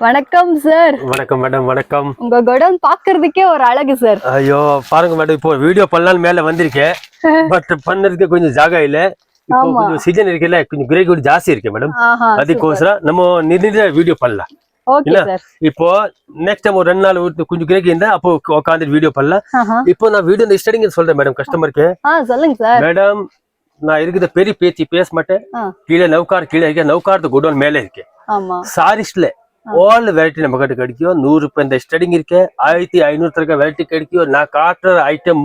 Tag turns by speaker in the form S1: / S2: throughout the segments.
S1: வணக்கம் சார்
S2: வணக்கம் மேடம் வணக்கம்.
S1: உங்க குடோன் பாக்குறதுக்கே ஒரு அழகு சார்
S2: ஐயோ பாருங்க மேடம் இப்போ வீடியோ பண்ணலாம்னு மேல வந்திருக்கேன் பட் பண்ணதுக்கு கொஞ்சம் ஜாகா இல்ல. இப்போ. கொஞ்சம் சீசன் இருக்குல்ல கொஞ்சம் கிரே கூட ஜாஸ்தி இருக்கு மேடம் அதுக்கோசரம் நம்ம நின்று வீடியோ பண்ணலாம். இப்போ நெக்ஸ்ட் டைம் ஒரு ரெண்டு நாள் விட்டு கொஞ்சம் கிரேக் இருந்தா அப்போ உட்காந்து வீடியோ பண்ணலாம். இப்போ நான் வீடியோ ஸ்டடிங் சொல்றேன் மேடம் கஸ்டமருக்கு
S1: சொல்லுங்க சார்
S2: மேடம் நான் இருக்கிற பெரிய பேச்சு பேச மாட்டேன். கீழே நௌகார் கீழே இருக்க நௌகார் குடோன் மேல இருக்கு.
S1: ஆமா.
S2: ஆல் வெரைட்டி நம்ம கிட்ட கிடைக்கும் நூறு ரூபாய் இந்த ஸ்டடிங் இருக்கு ஆயிரத்தி ஐநூறு இருக்க வெரைட்டி கிடைக்கும் நான் காட்டுற ஐட்டம்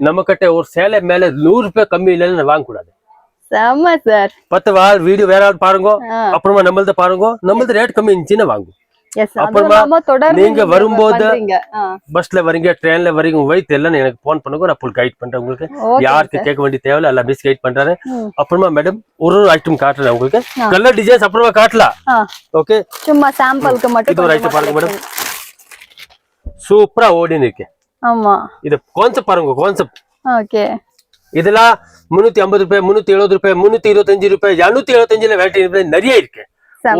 S2: நம்ம கிட்ட ஒரு சேலை மேல நூறு ரூபாய் கம்மி இல்லைன்னு வாங்கக்கூடாது. பத்து வால் வீடியோ வேற பாருங்க அப்புறமா நம்மள்த பாருங்க நம்மள்து ரேட் கம்மி இருந்துச்சுன்னா வாங்கும் அப்புறமா நீங்க வரும்போது பஸ்ல வரீங்க ட்ரெயின்ல வரீங்க வயிற்று எல்லாம் எனக்கு போன் பண்ணுங்க நான் ஃபுல் கைட் பண்றேன் உங்களுக்கு. யாருக்கு கேட்க வேண்டிய தேவையில்ல எல்லாம் மிஸ் கைட் பண்றாரு. அப்புறமா மேடம் ஒரு ஒரு ஐட்டம் காட்டுறேன் உங்களுக்கு. கலர் டிசைன்ஸ் அப்புறமா காட்டலாம். ஓகே
S1: சும்மா சாம்பிளுக்கு மட்டும்
S2: இது ஒரு item பாருங்க
S1: collection.
S2: சூப்பரா ஓடின்னு இருக்கு.
S1: ஆமா.
S2: இது கான்செப்ட் பாருங்க கான்செப்ட்
S1: ஓகே.
S2: இதெல்லாம் முன்னூத்தி ஐம்பது ரூபாய் முன்னூத்தி எழுபது ரூபாய் முன்னூத்தி இருபத்தஞ்சு ரூபாய் இருநூத்தி எழுபத்தஞ்சுல வெரைட்டி நிறைய இருக்கு.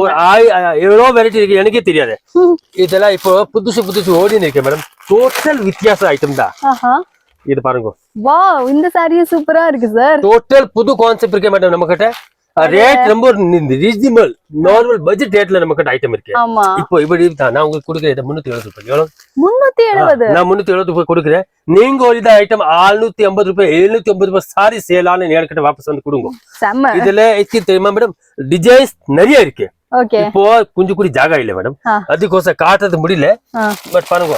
S2: ஒரு ஆய் எவ்வளோ வெரைட்டி இருக்கு எனக்கே தெரியாது. இதெல்லாம் இப்போ புதுசு புதுசு ஓடின்னு இருக்கு மேடம். டோட்டல் வித்தியாச ஐட்டம் தான். இது பாருங்க.
S1: வாவ் இந்த சாரியும் சூப்பரா இருக்கு சார்
S2: டோட்டல் புது கான்செப்ட் இருக்கு மேடம் நம்ம கிட்ட ரேட் ரொம்ப ரீசனபிள் நார்மல் பட்ஜெட் ரேட்ல நம்ம கிட்ட ஐட்டம் இருக்கு. இப்போ இப்படி தான் நான் உங்களுக்கு கொடுக்குறேன். முன்னூத்தி எழுபது ரூபாய். எவ்வளவு?
S1: முன்னூத்தி எழுபது.
S2: நான் முன்னூத்தி எழுபது ரூபாய் கொடுக்குறேன். நீங்க ஒரு இந்த ஐட்டம் ஆறுநூத்தி ஐம்பது ரூபாய் எழுநூத்தி ஐம்பது ரூபாய் சாரி சேலான்னு என்கிட்ட வாபஸ் வந்து கொடுங்க. இதுல தெரியுமா மேடம் டிசைன்ஸ் நிறைய இருக்கு. இப்போ கொஞ்சம் கூட ஜாகா இல்ல மேடம்.
S1: ஆ.
S2: அதுக்கோசம் காட்டுறது முடியல.
S1: ஆ.
S2: பட் பாருங்க.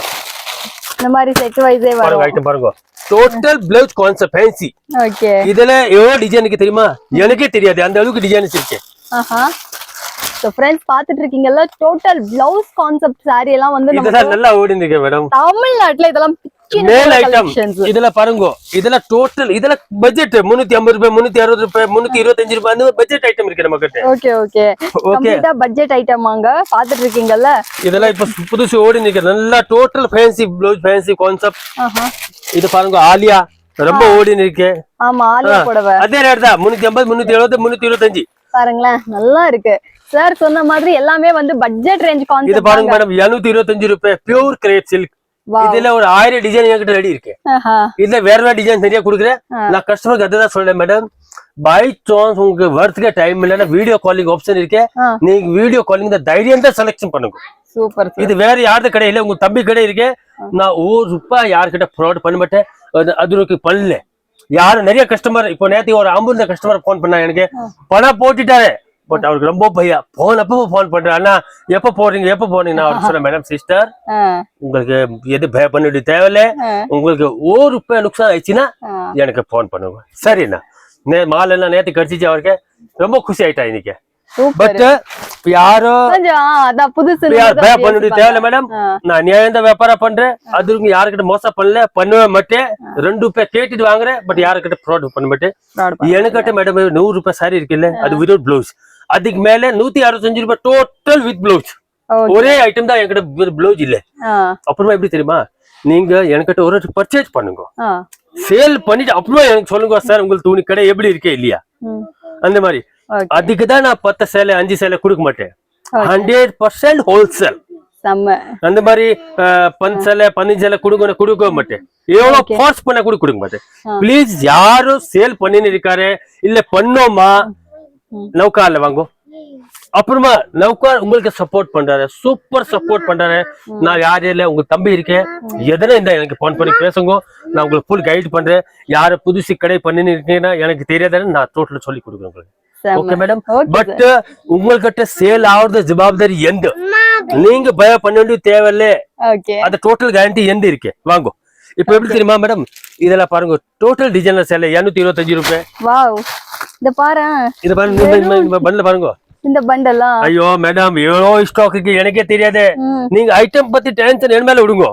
S1: இந்த மாதிரி செட் வைஸே வரும்.
S2: ஐட்டம் பாருங்க. Total blouse concept fancy
S1: okay.
S2: இதுல எவ்வளவு டிசைனுக்கு தெரியுமா? எனக்கே தெரியாது. அந்த அளவுக்கு டிசைன்ஸ் இருக்கு
S1: ஆஹா. சோ ஃப்ரெண்ட்ஸ் பாத்துட்டு இருக்கீங்கல்ல டோட்டல் பிளவுஸ் கான்செப்ட் saree எல்லாம் வந்து
S2: இதெல்லாம் நல்லா ஓடி இருக்கு மேடம்.
S1: தமிழ்நாட்டுல இதெல்லாம்
S2: மேல் ஐட்டம். இதுல பாருங்க இதுல டோட்டல் இதுல பட்ஜெட் முன்னூத்தி ஐம்பது ரூபாய் முன்னூத்தி அறுபது ரூபாய் முன்னூத்தி இருபத்தஞ்சு ரூபாய் அந்த பட்ஜெட் ஐட்டம் இருக்கு நம்ம கிட்ட
S1: okay
S2: okay
S1: okay budget item வாங்க. பாத்துட்டு இருக்கீங்கல்ல
S2: இதெல்லாம் இப்ப புதுசு ஓடி நிக்க நல்லா total fancy blouse fancy
S1: concept
S2: இது பாருங்க ஆலியா. ரொம்ப ஓடி இருக்கு
S1: ஆமா ஆலியா புடவை.
S2: அதே ரேட் தான் முன்னூத்தி ஐம்பது முன்னூத்தி எழுபது முன்னூத்தி இருபத்தஞ்சு.
S1: பாருங்களேன் நல்லா இருக்கு. சார் சொன்ன மாதிரி எல்லாமே வந்து பட்ஜெட் ரேஞ்ச்
S2: இது
S1: கான்செப்ட்
S2: பாருங்க மேடம் இருநூத்தி இருபத்தஞ்சு ரூபாய் பியூர் கிரேப் சில்க் இதுல ஒரு ஆயிரம் டிசைன் என்கிட்ட ரெடி இருக்கு. இதுல வேற வேற டிசைன் நிறைய கொடுக்குறேன். நான் கஸ்டமருக்கு அதுதான் சொல்றேன் மேடம் பை சான்ஸ் உங்களுக்கு வரதுக்கே டைம் இல்லைன்னா வீடியோ காலிங் ஆப்ஷன் இருக்கு. நீங்க வீடியோ காலிங் தான் தைரியம் தான் செலக்ஷன் பண்ணுங்க.
S1: சூப்பர்
S2: இது வேற யாருது கடை இல்ல உங்க தம்பி கடை இருக்கு. நான் ஒரு ரூபாய் யாருக்கிட்ட ப்ரொவைட் பண்ண மாட்டேன். அது அதுக்கு பண்ணல. யாரும் நிறைய கஸ்டமர் இப்போ நேத்து ஒரு ஐம்பது கஸ்டமர் ஃபோன் பண்ணா எனக்கு பணம் போட்டுட்டாரு. பட் அவருக்கு ரொம்ப பையா. போன் அப்போ ஃபோன் பண்றேன் அண்ணா எப்ப போறீங்க எப்ப போறீங்க நான் அவருக்கு சொன்னேன் மேடம் சிஸ்டர் உங்களுக்கு எது பய பண்ணிட்டு தேவையில்ல. உங்களுக்கு ஒரு ரூபாய் நுக்சான் ஆயிடுச்சுன்னா எனக்கு ஃபோன் பண்ணுங்க. சரிண்ணா. நே மாலை எல்லாம் நேத்து கடிச்சிச்சு அவருக்கு. ரொம்ப குஷி ஆயிட்டா இன்னைக்கு. பண்ணிட்டு தேவையில்ல மேடம். நான் நியாயம் வியாபாரம் பண்றேன். அதுக்கு யாருக்கிட்ட மோசம் பண்ணல பண்ணவே மாட்டேன். ரெண்டு ரூபாய் கேட்டுட்டு வாங்குறேன் பட் யாருக்கிட்ட ப்ராடக்ட் பண்ண மாட்டேன். எனக்கிட்ட மேடம் நூறு ரூபாய் சாரி இருக்குல்ல அது வித்வுட் பிளவுஸ் அதுக்கு மேல நூத்தி அறுபத்தஞ்சு ரூபாய் டோட்டல் வித் பிளவுஸ். ஒரே ஐட்டம் தான் என்கிட்ட பிளவுஸ் இல்ல. அப்புறமா எப்படி தெரியுமா? நீங்க என்கிட்ட ஒரு பர்ச்சேஸ் பண்ணுங்க. சேல் பண்ணிட்டு அப்புறமா எனக்கு சொல்லுங்க சார் உங்களுக்கு துணி கடை எப்படி இருக்கே இல்லையா. அந்த மாதிரி. அதுக்கு தான் நான் பத்து சேலை அஞ்சு சேலை கொடுக்க மாட்டேன். ஹண்ட்ரட் பர்சன்ட் ஹோல்சேல் அந்த மாதிரி பத்து சேலை பதினஞ்சு சேலை கொடுக்க கொடுக்க மாட்டேன். எவ்வளவு. ஃபோர்ஸ் பண்ண கூட கொடுக்க மாட்டேன். ப்ளீஸ் யாரும் சேல் பண்ணின்னு இருக்காரு இல்ல பண்ணோமா?
S1: ம்.
S2: நௌகார்ல வாங்கோ. அப்புறமா நௌகார் உங்களுக்கு சப்போர்ட் பண்றாரு சூப்பர் சப்போர்ட் பண்றாரு. நான் யார் இல்ல உங்க தம்பி இருக்கேன் எதனா இந்த எனக்கு போன் பண்ணி பேசுங்க. நான் உங்களுக்கு ஃபுல் கைட் பண்றேன். யார புதுசு கடை பண்ணின்னு இருக்கீங்கன்னா எனக்கு தெரியாதுன்னு நான் டோட்டல் சொல்லி கொடுக்குறேன் உங்களுக்கு. ஓகே மேடம் பட் உங்ககிட்ட சேல் ஆகுறது ஜவாப்தாரி எந்த நீங்க பய பண்ண வேண்டிய தேவையில்ல.
S1: ஓகே
S2: அது டோட்டல் கேரண்டி எந்த இருக்கு. வாங்கோ. இப்ப எப்படி தெரியுமா மேடம் இதெல்லாம் பாருங்க. டோட்டல் டிசைனர் சேலை இருநூத்தி இருபத்தஞ்சு ரூபாய்.
S1: வாவ் இந்த பாரு.
S2: இத பாருங்க பண்ணல பாருங்க.
S1: இந்த பண்டெல்லாம்
S2: ஐயோ மேடம் எவ்வளோ ஸ்டாக் இருக்கு. எனக்கே தெரியாது. நீங்க ஐட்டம் பத்தி டென்ஷன் என் மேல விடுங்க.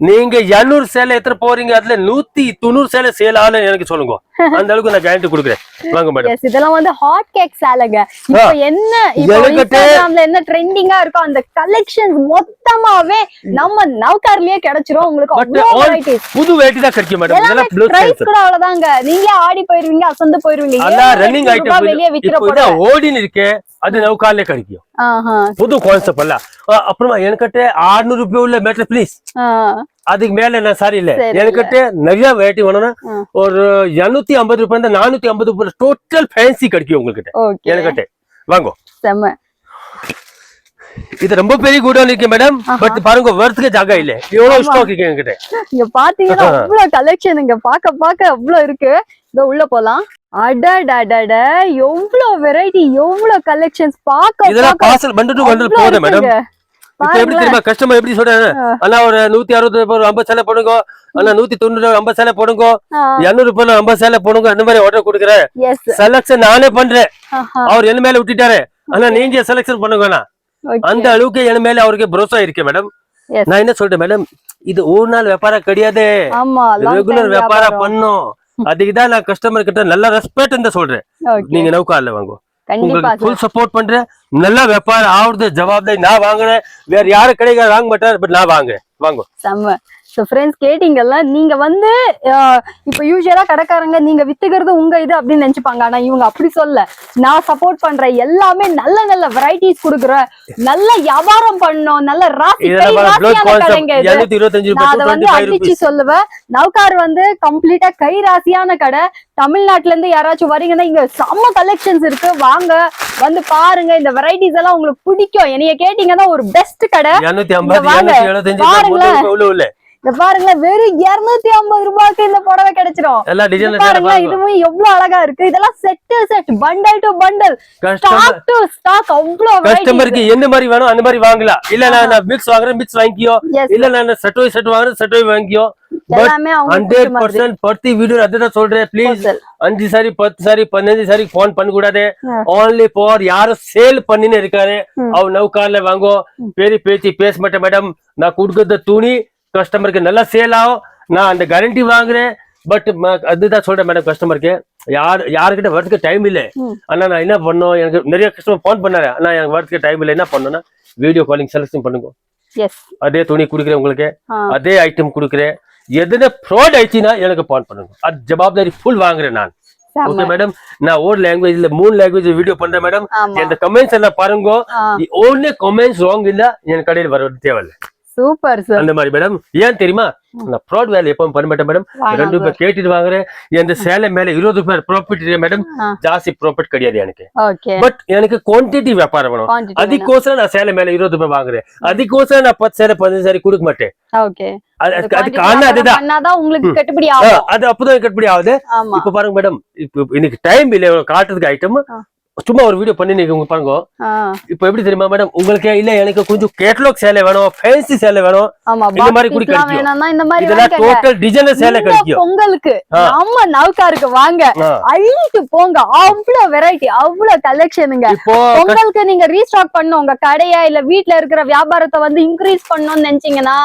S2: நீங்க இருநூறு சேலை எத்தனை போறீங்க? அதுல நூத்தி தொண்ணூறு சேலை சேல் ஆகல எனக்கு சொல்லுங்க. அந்த அளவுக்கு நான் கேரண்டி கொடுக்குறேன். வாங்க மேடம்
S1: எஸ் இதெல்லாம் வந்து ஹாட் கேக் சேலைங்க இப்போ என்ன இன்ஸ்டாகிராம்ல என்ன ட்ரெண்டிங்கா இருக்கோ அந்த கலெக்ஷன்ஸ் மொத்தமாவே நம்ம நவ்கார்லயே கிடைச்சிரும். உங்களுக்கு அவ்வளவு வெரைட்டிஸ்
S2: புது வெரைட்டி தான் கிடைக்கும் மேடம்
S1: எல்லாமே
S2: இதெல்லாம் ப்ளூ
S1: பிரைஸ் கூட அவ்வளவுதாங்க. நீங்களே ஆடி போயிருவீங்க அசந்து போயிருவீங்க.
S2: அதான் ரன்னிங் ஐட்டம்
S1: வெளியே விக்கிற போது
S2: ஓடின்னு இருக்கு அது நவுக்காலே கிடைக்கும். புது கான்செப்ட் அஹ் அப்புறமா எனக்கிட்ட 600 ரூபாய் உள்ள மேட்டர் ப்ளீஸ் அதுக்கு மேல என்ன சாரி இல்ல.
S1: சரி
S2: எனக்கிட்ட நிறைய வெரைட்டி வேணும்னா. ஒரு 250 ஐம்பது ரூபாய் இருந்து நானூத்தி ஐம்பது ரூபாய் டோட்டல் ஃபேன்சி கிடைக்கும் உங்ககிட்ட.
S1: ஓகே
S2: எனக்கிட்ட வாங்கோ.
S1: செம்ம.
S2: இது ரொம்ப பெரிய குடோன் இருக்கு மேடம் பட் பாருங்க வரத்துக்கு ஜாகா இல்ல. எவ்வளவு ஸ்டாக் இருக்கு என்கிட்ட.
S1: இங்க பாத்தீங்கன்னா அவ்வளவு கலெக்ஷன் இங்க பாக்க பாக்க அவ்வளவு இருக்கு. இதோ உள்ள போலாம். அடடடட எவ்வளவு வெரைட்டி எவ்வளவு கலெக்ஷன்ஸ் பாக்க
S2: இதெல்லாம் பார்சல் பண்டு
S1: அவ்வளவு
S2: போகுது மேடம். இப்ப எப்படி. தெரியுமா? கஸ்டமர் எப்படி சொல்றாங்க
S1: ஆ.
S2: அண்ணா ஒரு நூத்தி அறுபது ரூபாய் ஐம்பது சேலை போடுங்க. அண்ணா நூத்தி தொண்ணூறு ஐம்பது சேலை போடுங்க. இருநூறு ரூபாய் ஐம்பது சேலை போடுங்க அந்த மாதிரி ஆர்டர் கொடுக்குறேன். செலக்ஷன் நானே பண்றேன். அவர் என்ன மேல விட்டுட்டாரு. ஆனா நீங்க செலக்ஷன் பண்ணுங்க. அந்த அளவுக்கு என் மேல அவருக்கு பரோசா இருக்கு மேடம். நான் என்ன சொல்றேன் மேடம் இது ஒரு நாள் வியாபாரம் கிடையாது. ரெகுலர் வியாபாரம். பண்ணும். அதுக்கு தான் நான் கஸ்டமர் கிட்ட நல்ல ரெஸ்பெக்ட் சொல்றேன். நீங்க நௌகார்ல வாங்க.
S1: கண்டிப்பா
S2: உங்களுக்கு. ஃபுல் சப்போர்ட் பண்றேன். நல்ல வியாபாரம் ஆகுறது ஜவாப்தாரி நான் வாங்குறேன். வேற யாரும் கிடைக்காது வாங்க மாட்டார் பட் நான் வாங்குறேன். வாங்க.
S1: ஸோ ஃப்ரெண்ட்ஸ் கேட்டீங்கல்ல நீங்க வந்து இப்போ யூஸ்வலா கடைக்காரங்க நீங்க வித்துக்கிறது உங்க இது அப்படின்னு நினைச்சுப்பாங்க. ஆனா இவங்க அப்படி சொல்ல. நான் சப்போர்ட் பண்றேன் எல்லாமே நல்ல நல்ல வெரைட்டிஸ் கொடுக்குறேன் நல்ல வியாபாரம் பண்ணோம் நல்ல ராசி கடைங்க அதை வந்து அடிச்சு சொல்லுவேன். நவ்கார் வந்து கம்ப்ளீட்டா கை ராசியான கடை. தமிழ்நாட்டுல இருந்து யாராச்சும் வரீங்கன்னா இங்க செம்ம கலெக்ஷன்ஸ் இருக்கு. வாங்க வந்து பாருங்க. இந்த வெரைட்டிஸ் எல்லாம் உங்களுக்கு பிடிக்கும். என்னைய கேட்டீங்கன்னா ஒரு பெஸ்ட் கடை. வாங்க. பாருங்களேன். இந்த பாருங்களேன் வெறும் இருநூத்தி ஐம்பது ரூபாய்க்கு இந்த புடவை
S2: டிசைன்
S1: பாருங்களேன் இதுவும் எவ்வளவு அழகா இருக்கு. இதெல்லாம் set set bundle to
S2: bundle
S1: stock to stock அவ்வளவு
S2: கஸ்டமருக்கு எந்த மாதிரி வேணும் அந்த மாதிரி வாங்கலாம். இல்ல நான் மிக்ஸ் வாங்குறேன் மிக்ஸ்
S1: Yes.
S2: இல்ல நான் செட் வாங்குறேன் சட்டோய் வாங்கிக்கோ. பட்
S1: எல்லாமே அவங்க
S2: ஹண்ட்ரட் பர்சன்ட் வீடியோ அதுதான் சொல்றேன். ப்ளீஸ். அஞ்சு சாரி பத்து சாரி பதினஞ்சு சாரி போன் பண்ண கூடாது
S1: ஆ.
S2: ஓன்லி ஃபார் யாரும் சேல் பண்ணின்னு இருக்காரு.
S1: ம்.
S2: அவ நௌகார்ல வாங்கோ பெரிய பேச்சு பேச மாட்டேன் மேடம் நான் கொடுக்கறது துணி கஸ்டமருக்கு நல்லா சேல் ஆகும். நான் அந்த கேரண்டி வாங்குறேன். பட் அதுதான் சொல்றேன் மேடம் கஸ்டமருக்கு யார் யாருக்கிட்ட வரதுக்கு டைம் இல்ல. ஆனா நான் என்ன பண்ணோம்? எனக்கு நிறைய கஸ்டமர் ஃபோன் பண்ணாரு. ஆனா எனக்கு வரதுக்கு டைம் இல்லை. என்ன பண்ணணும்னா வீடியோ காலிங் செலக்ஷன் பண்ணுங்க. அதே துணி கொடுக்குறேன் உங்களுக்கு. அதே ஐட்டம் கொடுக்குறேன். எதுனா ஃப்ராட் ஆயிடுச்சுன்னா எனக்கு ஃபோன் பண்ணுங்க. அது ஜவாப்தாரி ஃபுல் வாங்குறேன் நான். ஓகே மேடம் நான் ஒரு லாங்குவேஜ்ல மூணு லாங்குவேஜ் வீடியோ பண்றேன் மேடம் இந்த கமெண்ட்ஸ் எல்லாம் பாருங்க. ஒன்னு கமெண்ட்ஸ் ராங் இல்ல என் கடையில் வர தேவையில்ல.
S1: Super sir.
S2: அந்த மாதிரி மேடம். ஏன் தெரியுமா? நான் ஃப்ராட் வேலை எப்பவும் பண்ண மாட்டேன் மேடம் ரெண்டு ரூபாய் கேட்டுட்டு வாங்குறேன். இந்த சேலை மேல இருபது ரூபாய் ப்ராஃபிட் மேடம். ஜாஸ்தி ப்ராஃபிட் கிடையாது எனக்கு. பட் எனக்கு குவான்டிட்டி வியாபாரம் வேணும். அதுக்கோசரம் நான் சேலை மேல இருபது ரூபாய் வாங்குறேன். அதுக்கோசரம் நான் பத்து சேலை பதினஞ்சு சாரி கொடுக்க மாட்டேன். அதுக்கு அதுதான்.
S1: உங்களுக்கு. கட்டுப்படி
S2: அது அப்பதான் கட்டுப்படி ஆகுது. இப்ப பாருங்க மேடம். இப்ப இன்னைக்கு டைம் இல்ல காட்டுறதுக்கு ஐட்டம். சும்மா ஒரு வீடியோ பண்ணி நீங்க உங்க பாருங்க இப்ப எப்படி தெரியுமா மேடம் உங்களுக்கு இல்ல எனக்கு கொஞ்சம் கேட்லாக் சேலை வேணும் ஃபேன்சி சேலை வேணும்.
S1: ஆமா
S2: இந்த மாதிரி குடி கிடைக்கும்.
S1: இந்த மாதிரி
S2: இதெல்லாம். டோட்டல் டிசைனர் சேலை கிடைக்கும்.
S1: பொங்கலுக்கு
S2: ஆ.
S1: நம்ம நவுக்காருக்கு வாங்க.
S2: ஆ.
S1: அள்ளிட்டு போங்க. அவ்வளவு வெரைட்டி அவ்வளவு கலெக்ஷனுங்க பொங்கலுக்கு நீங்க ரீஸ்டாக் பண்ணும் உங்க கடையா இல்ல வீட்ல இருக்கிற வியாபாரத்தை வந்து இன்க்ரீஸ் பண்ணணும்னு நினைச்சீங்கன்னா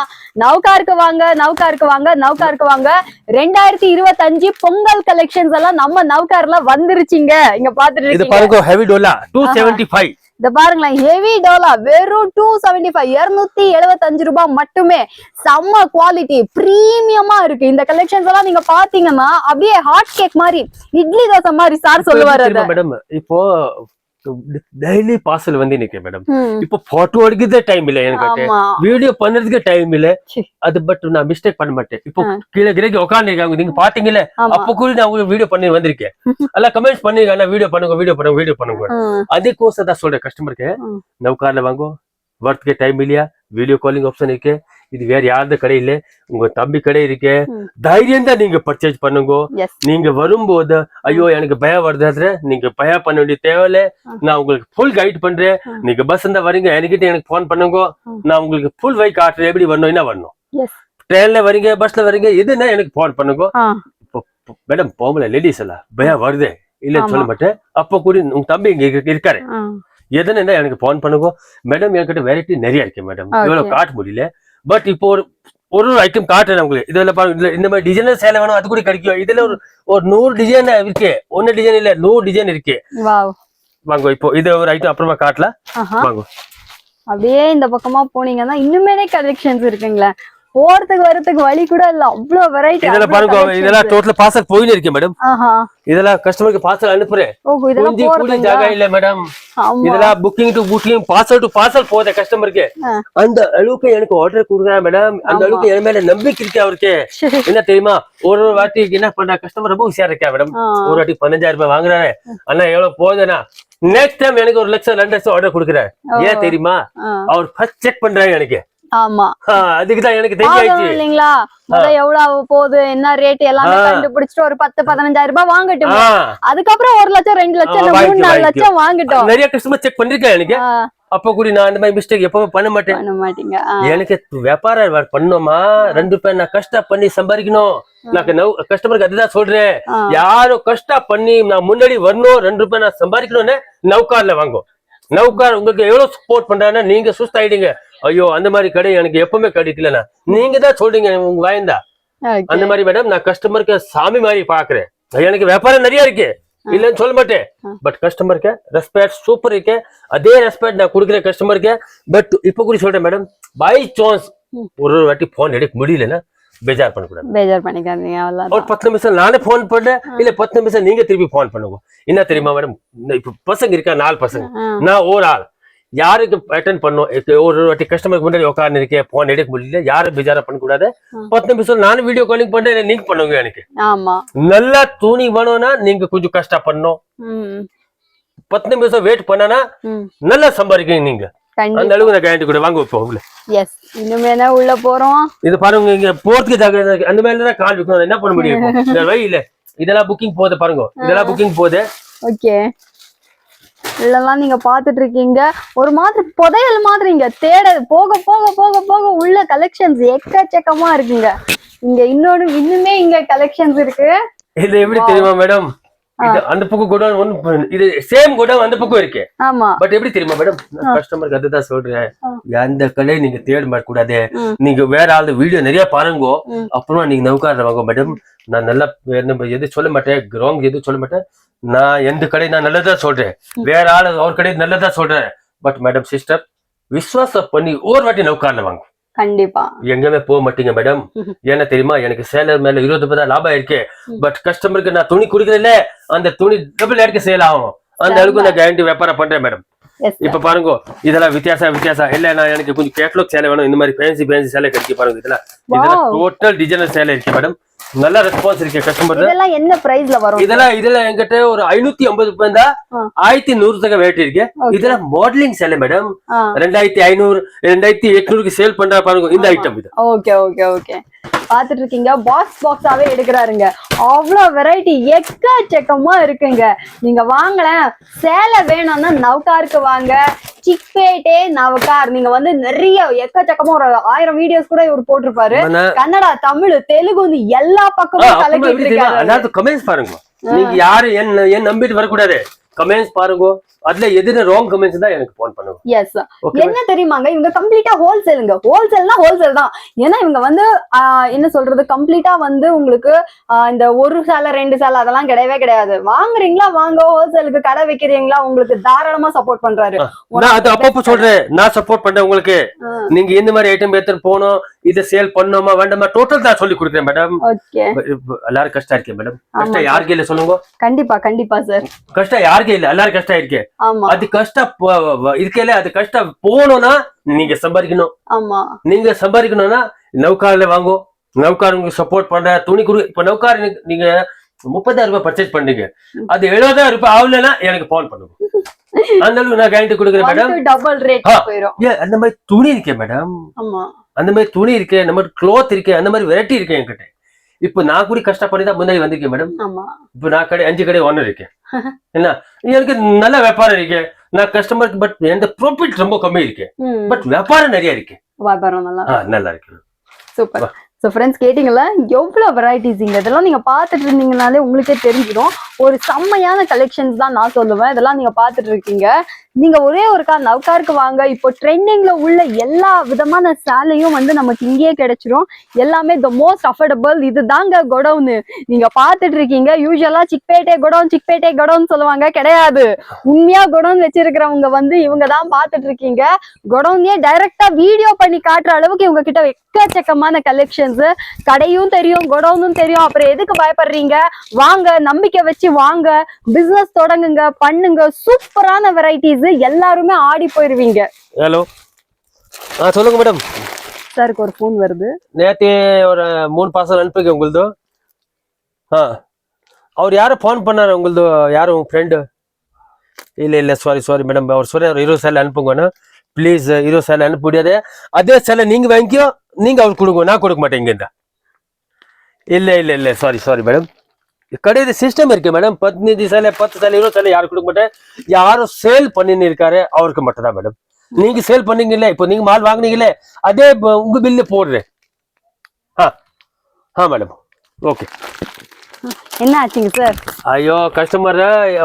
S1: நவுகாருக்கு வாங்க நவுகாருக்கு வாங்க நவுகாருக்கு வாங்க. ரெண்டாயிரத்தி இருபத்தஞ்சு பொங்கல் கலெக்ஷன்ஸ் எல்லாம் நம்ம நவுகார்ல வந்துருச்சுங்க. இங்க பாத்துட்டு இருக்கீங்க.
S2: ஹெவி டோலா டூ செவன்டி ஃபைவ்
S1: இத பாருங்களேன் ஹெவி டோலா வெறும் டூ செவன்டி ஃபைவ் இருநூத்தி எழுபத்தஞ்சு ரூபாய் மட்டுமே. செம்ம குவாலிட்டி பிரீமியமா இருக்கு. இந்த கலெக்ஷன்ஸ் எல்லாம் நீங்க பாத்தீங்கன்னா அப்படியே ஹாட் கேக் மாதிரி இட்லி தோசை மாதிரி சார் சொல்லுவாரு
S2: மேடம் இப்போ டெய்லி பார்சல் வந்து நிக்க மேடம் இப்போ போட்டோ எடுக்கிறதே டைம் இல்ல எனக்கு வீடியோ பண்றதுக்கு டைம் இல்ல. அது பட் நான் மிஸ்டேக் பண்ண மாட்டேன். இப்போ. கீழே கிரேக்கு உட்காந்துருக்காங்க நீங்க பாத்தீங்கல்ல? அப்ப கூட நான் உங்களுக்கு வீடியோ பண்ணி வந்திருக்கேன். எல்லாம் கமெண்ட்ஸ் பண்ணிருக்காங்க வீடியோ பண்ணுங்க வீடியோ பண்ணுங்க வீடியோ பண்ணுங்க. அதுக்கோசம் தான் சொல்றேன். கஸ்டமருக்கு
S1: ம்.
S2: நவுகார்ல வரத்துக்கு டைம் இல்லையா வீடியோ காலிங் ஆப்ஷன் இருக்கு இது வேற யாரது கடை இல்ல உங்க தம்பி கடை இருக்கு. தைரியம் தான் நீங்க பர்ச்சேஸ் பண்ணுங்க. நீங்க வரும்போது ஐயோ எனக்கு பயம் வருது நீங்க பயம் பண்ண வேண்டிய தேவையில்ல. நான் உங்களுக்கு ஃபுல் கைட் பண்றேன். நீங்க பஸ் இருந்தா வரீங்க என்கிட்ட எனக்கு ஃபோன் பண்ணுங்க. நான் உங்களுக்கு ஃபுல் வை காட்டுறேன் எப்படி வரணும் என்ன வரணும். ட்ரெயின்ல வரீங்க பஸ்ல வரீங்க எதுனா எனக்கு ஃபோன் பண்ணுங்க மேடம் போகல லேடிஸ் எல்லாம் பயம் வருது இல்லன்னு
S1: ஆமா.
S2: சொல்ல மாட்டேன் அப்போ கூட உங்க தம்பி இங்க இருக்கு- இருக்காரு
S1: ஆ.
S2: எதுனா எனக்கு ஃபோன் பண்ணுங்க. மேடம் என்கிட்ட வெரைட்டி நிறைய இருக்கு மேடம். இவ்வளவு காட்ட முடியல. பட் இப்போ ஒரு ஒரு ஐட்டம் காட்டுறேன் உங்களுக்கு. இதுல பாருங்க இந்த மாதிரி டிசைனர் சேலை வேணும் அது கூட கிடைக்கும். இதுல ஒரு ஒரு நூறு டிசைன் இருக்கு. ஒன்னு டிசைன் இல்ல நூறு டிசைன் இருக்கு. வாங்க இப்போ இது ஒரு ஐட்டம் அப்புறமா காட்டலாம். வாங்க.
S1: அப்படியே இந்த பக்கமா போனீங்கன்னா இன்னுமே கலெக்ஷன்ஸ் இருக்குங்களே. போறதுக்கு வரதுக்கு வழி கூட இல்ல. அவ்வளவு வெரைட்டி
S2: இதெல்லாம் பாருங்க இதெல்லாம் டோட்டல் பார்சல் போயின்னு இருக்கு மேடம் இதெல்லாம் கஸ்டமருக்கு பார்சல் அனுப்புறேன். குஞ்சு கூடி ஜாகா இல்ல மேடம் இதெல்லாம் booking to booking parcel to parcel போகுது கஸ்டமருக்கு. அந்த அளவுக்கு எனக்கு ஆர்டர் கொடுக்குறேன் மேடம் அந்த. அளவுக்கு என் மேல நம்பிக்கை இருக்கு அவருக்கு. என்ன தெரியுமா? ஒரு ஒரு வாட்டி என்ன பண்ற? கஸ்டமர் ரொம்ப உஷாரா இருக்கா மேடம். ஒரு வாட்டி பதினஞ்சாயிரம் ரூபாய் வாங்குறாரு அண்ணா எவ்வளவு போகுதுண்ணா நெக்ஸ்ட் டைம் எனக்கு ஒரு லட்சம் ரெண்டு லட்சம் ஆர்டர் கொடுக்குறாரு. ஏன் தெரியுமா. அவர் ஃபர்ஸ்ட் செக் பண்றாங்க எனக்கு.
S1: ஆமா.
S2: அதுக்குதான் எனக்கு தெரிஞ்சாச்சு.
S1: இல்லைங்களா? முத எவ்வளவு போகுது என்ன ரேட் எல்லாமே. கண்டுபிடிச்சிட்டு ஒரு பத்து பதினஞ்சாயிரம் ரூபாய் வாங்கட்டும். அதுக்கப்புறம் ஒரு லட்சம் ரெண்டு லட்சம் மூணு நாலு. லட்சம் வாங்கட்டும்.
S2: நிறைய கஸ்டமர் செக் பண்ணிருக்கேன் எனக்கு. அப்ப கூட நான் அந்த மாதிரி மிஸ்டேக் எப்பவுமே பண்ண மாட்டேன்.
S1: பண்ண மாட்டீங்க ஆ,
S2: எனக்கு வியாபாரம் பண்ணோமா? ரெண்டு பேர் நான் கஷ்ட பண்ணி சம்பாதிக்கணும். நான் கஸ்டமருக்கு அதுதான் சொல்றேன். யாரும் கஷ்ட பண்ணி நான் முன்னாடி வரணும் ரெண்டு ரூபாய் நான் சம்பாதிக்கணும்னு நௌகார்ல வாங்கும் நௌகார் உங்களுக்கு எவ்வளவு சப்போர்ட் பண்றாங்கன்னா நீங்க சுஸ்தாயிடுங்க. ஐயோ அந்த மாதிரி கடை எனக்கு எப்பவுமே கிடைக்கலண்ணா. நீங்க தான் சொல்றீங்க உங்க வாய்ந்தா. அந்த மாதிரி மேடம் நான் கஸ்டமருக்கு சாமி மாதிரி பாக்குறேன் எனக்கு வியாபாரம் நிறைய இருக்கு. இல்லைன்னு சொல்ல மாட்டேன். பட் கஸ்டமருக்கு ரெஸ்பெக்ட் சூப்பர் இருக்கு. அதே ரெஸ்பெக்ட் நான் கொடுக்குறேன் கஸ்டமருக்கு பட் இப்ப கூட சொல்றேன் மேடம் பை சான்ஸ். ஒரு ஒரு வாட்டி போன் எடுக்க முடியலன்னா பேஜார் பண்ணக்கூடாது.
S1: பேஜார் பண்ணிக்காதீங்க அவ்வளவுதான்.
S2: ஒரு பத்து நிமிஷம் நானே போன் பண்ணேன் இல்ல பத்து நிமிஷம் நீங்க திருப்பி போன் பண்ணுங்க. என்ன தெரியுமா மேடம் இப்ப பசங்க இருக்கா நாலு பசங்க. நான் ஒரு ஆள். யாருக்கு அட்டன் பண்ணும் ஒரு வாட்டி கஸ்டமருக்கு முன்னாடி உட்கார்ந்து இருக்கேன் போன் எடுக்க முடியல யாரும் பேஜாரா பண்ணக்கூடாது. பத்து நிமிஷம் நானும் வீடியோ காலிங் பண்றேன் நீங்க பண்ணுங்க எனக்கு. நல்லா துணி வேணும்னா நீங்க கொஞ்சம் கஷ்டப்படணும்
S1: ம்,
S2: பத்து நிமிஷம் வெயிட் பண்ணனா. நல்லா சம்பாதிக்கீங்க நீங்க. அந்த அளவுக்கு நான் கேரண்டி கூட வாங்க இப்போ உங்களை.
S1: எஸ் இனிமேனா உள்ள போறோம்?
S2: இது பாருங்க இங்க போறதுக்கு அந்த மேல தான் கால் வைக்கணும். என்ன பண்ண முடியும்? இந்த வழியில இதெல்லாம் புக்கிங் போகுது பாருங்க. இதெல்லாம் புக்கிங் போகுது.
S1: ஓகே இதெல்லாம் நீங்க பாத்துட்டு இருக்கீங்க ஒரு மாதிரி புதையல் மாதிரிங்க. தேட போக போக போக போக உள்ள கலெக்ஷன்ஸ் எக்கச்சக்கமா இருக்குங்க. இங்க இன்னொன்னு இன்னுமே இங்க கலெக்ஷன்ஸ் இருக்கு.
S2: இது எப்படி தெரியுமா மேடம்? இது அந்த பக்கம் கூட ஒன்னு இது சேம் கூட அந்த பக்கம் இருக்கு.
S1: ஆமா.
S2: பட் எப்படி தெரியுமா மேடம்? கஸ்டமருக்கு அதுதான் சொல்றேன். அந்த கடையை நீங்க தேட மாட்ட கூடாது. நீங்க வேற ஆள் வீடியோ நிறைய பாருங்க. அப்புறமா நீங்க நவுக்கார வாங்க மேடம். நான் நல்லா என்ன எது சொல்ல மாட்டேன். ராங் எதுவும் சொல்ல மாட்டேன். நான் எந்த கடை நான் நல்லதா சொல்றேன். வேற ஆள் அவர் கடை நல்லதா சொல்றேன். பட் மேடம் சிஸ்டர் விசுவாசம் பண்ணி ஒரு வாட்டி நவுக்காரில் வாங்க.
S1: கண்டிப்பா.
S2: எங்கேயுமே போக மாட்டீங்க மேடம். ஏன்னா தெரியுமா? எனக்கு சேலர் மேல இருபது ரூபாய் லாபம் இருக்கு. பட் கஸ்டமருக்கு நான் துணி கொடுக்கறதில்ல. அந்த துணி டபுள் எடுக்க சேல் ஆகும். அந்த அளவுக்கு நான் கேரண்டி வியாபாரம் பண்றேன் மேடம் இப்ப பாருங்க இதெல்லாம் வித்தியாசம் வித்தியாசம். இல்ல நான் எனக்கு கொஞ்சம் கேட்லாக் சேலை வேணும். இந்த மாதிரி ஃபேன்சி ஃபேன்சி சேலை கிடைக்க பாருங்க இதெல்லாம். இதெல்லாம். டோட்டல் டிசைனர் சேலை இருக்கு மேடம் நல்ல ரெஸ்பான்ஸ் இருக்கு கஸ்டமர்
S1: இதெல்லாம் என்ன பிரைஸ்ல வரும்?
S2: இதெல்லாம் இதெல்லாம் என்கிட்ட ஒரு ஐநூத்தி ஐம்பது ரூபாய் தான். ஆயிரத்தி நூறு தக்க ரேட் இருக்கு. இதெல்லாம் மாடலிங் சேலை மேடம் ரெண்டாயிரத்தி ஐநூறு ரெண்டாயிரத்தி எட்நூறுக்கு சேல் பண்றா பாருங்க இந்த. ஐட்டம் இது.
S1: Okay okay okay. பாத்துட்டு இருக்கீங்க பாக்ஸ் பாக்ஸாவே எடுக்கிறாருங்க. அவ்வளோ வெரைட்டி எக்கச்சக்கமா இருக்குங்க. நீங்க வாங்கலேன் சேலை வேணும்னா நவ்காருக்கு வாங்க. சிக்பேட்டே நவ்கார் நீங்க வந்து நிறைய எக்கச்சக்கமா ஒரு ஆயிரம் வீடியோஸ் கூட இவர் போட்டிருப்பாரு. கன்னடா தமிழ் தெலுங்கு வந்து எல்லா
S2: ஆ,
S1: பக்கமும் கலக்கிட்டு? இருக்காரு.
S2: அதாவது கமெண்ட்ஸ் பாருங்க நீங்க யாரு என் என் நம்பிட்டு வரக்கூடாது? கமெண்ட்ஸ் பாருங்க. அதுல எதுன்னு ராங் கமெண்ட்ஸ் தான் எனக்கு போன் பண்ணுங்க
S1: எஸ் என்ன தெரியுமாங்க? இவங்க கம்ப்ளீட்டா ஹோல்சேலுங்க ஹோல்சேல்னா ஹோல்சேல் தான். ஏன்னா இவங்க வந்து என்ன சொல்றது? கம்ப்ளீட்டா வந்து உங்களுக்கு இந்த ஒரு சேலை ரெண்டு சேலை அதெல்லாம் கிடையவே கிடையாது. வாங்குறீங்களா? வாங்க. ஹோல்சேலுக்கு கடை வைக்கிறீங்களா? உங்களுக்கு தாராளமா சப்போர்ட் பண்றாரு.
S2: நான் அது அப்பப்போ சொல்றேன். நான் சப்போர்ட் பண்றேன் உங்களுக்கு. நீங்க எந்த மாதிரி ஐட்டம் எடுத்துட்டு போகணும். இதை சேல் பண்ணணுமா வேண்டாமா? டோட்டல் தான் சொல்லி கொடுக்குறேன் மேடம் எல்லாரும் கஷ்டம் இருக்கேன் மேடம். கஷ்டம் யாருக்கு இல்ல சொல்லுங்க?
S1: கண்டிப்பா கண்டிப்பா சார்
S2: கஷ்டம் யாருக்கு இல்ல எல்லாரும் கஷ்டம் இருக்கு. அது கஷ்டம் இருக்கல அது கஷ்டம் போகணும்னா நீங்க சம்பாதிக்கணும்.
S1: ஆமா.
S2: நீங்க சம்பாதிக்கணும்னா நௌகார்ல வாங்கோ. நௌகார் உங்களுக்கு சப்போர்ட் பண்ற துணி குடு. இப்ப நௌகார் நீங்க- முப்பதாயிரம் ரூபாய் பர்ச்சேஸ் பண்ணீங்க. அது எழுபதாயிரம் ரூபாய் ஆகலன்னா எனக்கு போன் பண்ணுங்க. அந்த அளவுக்கு நான் கேரண்டி கொடுக்குறேன் மேடம்
S1: டபுள் ரேட்
S2: ஏன் அந்த மாதிரி துணி இருக்கே மேடம்
S1: ஆமா.
S2: அந்த மாதிரி துணி இருக்கு அந்த மாதிரி க்ளோத் இருக்கு அந்த மாதிரி வெரைட்டி இருக்கு என்கிட்ட. இப்போ நான் கூட கஷ்டப்பட்டு தான் முன்னாடி வந்திருக்கேன் மேடம் இப்போ நான் கடை அஞ்சு கடை ஒன்று இருக்கேன். என்ன? எனக்கு நல்ல வியாபாரம் இருக்கு. நான் கஸ்டமருக்கு பட் எந்த ப்ராஃபிட் ரொம்ப கம்மி இருக்கு. பட் வியாபாரம் நிறைய இருக்கு.
S1: வியாபாரம் நல்லா
S2: நல்லா இருக்கு.
S1: சூப்பர். ஸோ ஃப்ரெண்ட்ஸ் கேட்டிங்களா எவ்வளோ வெரைட்டிஸ் இங்க? இதெல்லாம் நீங்கள் பார்த்துட்டு இருந்தீங்கனாலே உங்களுக்கே தெரிஞ்சிடும் ஒரு செம்மையான கலெக்ஷன்ஸ் தான் நான் சொல்லுவேன். இதெல்லாம் நீங்கள் பார்த்துட்டு இருக்கீங்க. நீங்கள் ஒரே ஒரு கார் நவ்காருக்கு வாங்க. இப்போ ட்ரெண்டிங்கில் உள்ள எல்லா விதமான சேலையும் வந்து நமக்கு இங்கேயே கிடைச்சிரும். எல்லாமே த மோஸ்ட் அஃபோர்டபுள் இது தாங்க கொடவுன்னு நீங்கள் பார்த்துட்டு இருக்கீங்க. யூஸ்வலாக சிக்பேட்டே கொடவுன் சிக்பேட்டே கொடவுன் சொல்லுவாங்க. கிடையாது. உண்மையாக கொடவுன் வச்சிருக்கிறவங்க வந்து இவங்க தான் பார்த்துட்டு இருக்கீங்க. கொடவுனே டைரெக்டாக வீடியோ பண்ணி காட்டுற அளவுக்கு இவங்க கிட்ட எக்கச்சக்கமான கலெக்ஷன்ஸ் கடையும் தெரியும் கொடவுனும் தெரியும் அப்புறம் எதுக்கு பயப்படுறீங்க வாங்க நம்பிக்கை வச்சு வாங்க பிசினஸ் தொடங்குங்க பண்ணுங்க சூப்பரான வெரைட்டிஸ் எல்லாருமே ஆடி போயிருவீங்க
S2: ஹலோ ஆ சொல்லுங்க மேடம்
S1: சாருக்கு ஒரு ஃபோன் வருது
S2: நேற்று ஒரு மூணு பார்சல் அனுப்புங்க உங்களுது ஆ ಅವ್ರು ಯಾರು ಫೋನ್ பண்ணாரு உங்களுது யாரும் உங்க ஃப்ரெண்டு இல்ல இல்ல சாரி சாரி மேடம் அவர் சொன்னார் இருபது சேலை அனுப்புங்கன்னு ப்ளீஸ் இருபது சேலை அனுப்ப முடியாது அதே சேலை நீங்க வாங்கிக்கோ நீங்க அவருக்கு கொடுங்க நான் கொடுக்க மாட்டேன் இங்க இல்ல இல்ல இல்ல சாரி சாரி மேடம் கடையில் சிஸ்டம் இருக்கு மேடம் பதினஞ்சு சேலை பத்து சேலை இருபது சேலை யாரும் கொடுக்க மாட்டேன். யாரும் சேல் பண்ணின்னு இருக்காரு அவருக்கு மட்டும் தான் மேடம் நீங்க சேல் பண்ணீங்கல்ல இப்போ நீங்க மால் வாங்குனீங்கல்ல அதே உங்க பில்லு போடுறேன். ஆ ஆ மேடம் ஓகே
S1: என்ன ஆச்சுங்க சார்
S2: ஐயோ கஸ்டமர்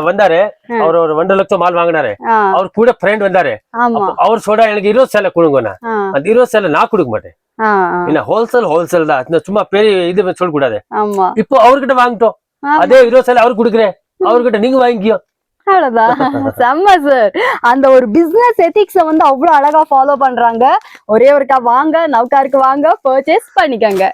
S2: வந்தாரு. அவர் ஒரு ரெண்டு லட்சம் மால் வாங்கினாரு. அவர் கூட ஃப்ரெண்ட் வந்தாரு. அவர் சொல்றா எனக்கு இருபது சேலை கொடுங்கண்ணா. அந்த இருபது சேலை நான் கொடுக்க மாட்டேன். என்ன ஹோல்சேல் ஹோல்சேல் தான். சும்மா பெரிய இது சொல்லக்கூடாது.
S1: ஆமா.
S2: இப்போ அவர்கிட்ட வாங்கிட்டோம். அதே இருபது சேலை அவருக்கு கொடுக்குறேன். அவர்கிட்ட நீங்க வாங்கிக்கோ
S1: அவ்வளவுதான். செம்ம சார் அந்த ஒரு பிசினஸ் எத்திக்ஸ வந்து அவ்வளவு அழகா ஃபாலோ பண்றாங்க. ஒரே ஒருக்கா வாங்க நவ்காருக்கு வாங்க பர்ச்சேஸ் பண்ணிக்கங்க.